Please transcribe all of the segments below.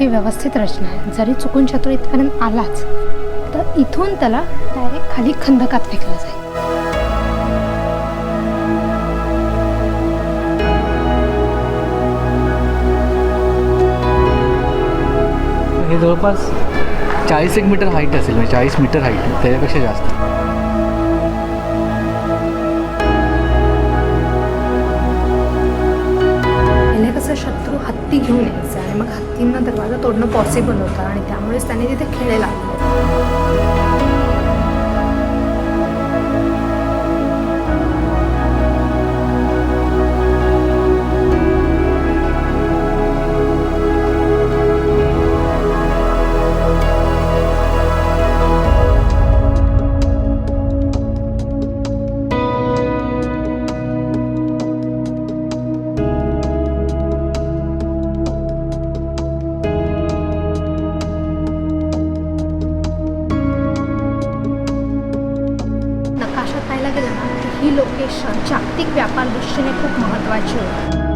की व्यवस्थित रचना आहे जरी चुकून शत्रू इथपर्यंत आलाच तर इथून त्याला डायरेक्ट खाली खंदकात फेकलं जाईल. हे जवळपास चाळीस एक मीटर हाईट असेल म्हणजे चाळीस मीटर हाईट त्याच्यापेक्षा जास्त. हत्ती घेऊन यायचं. आणि मग हत्तींना दरवाजा तोडणं पॉसिबल होतं आणि त्यामुळेच त्यांनी तिथे खेळे लागले. गेलं ना ही लोकेशन जागतिक व्यापार दृष्टीने खूप महत्त्वाची होती.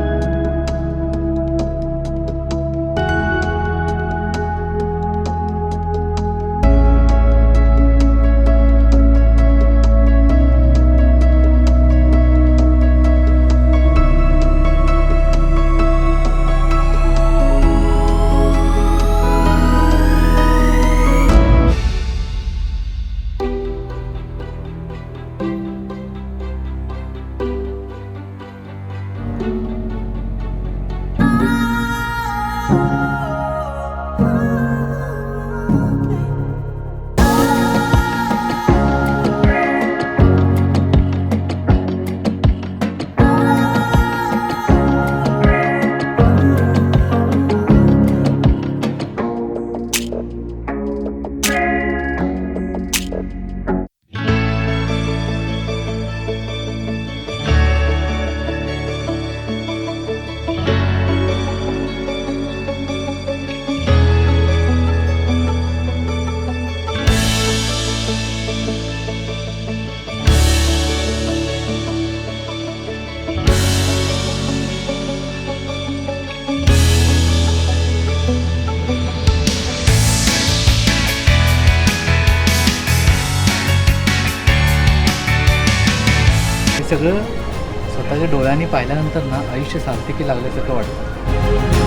हे सगळं स्वतःच्या डोळ्यांनी पाहिल्यानंतर ना आयुष्य सार्थकी लागल्यासारखं वाटतं.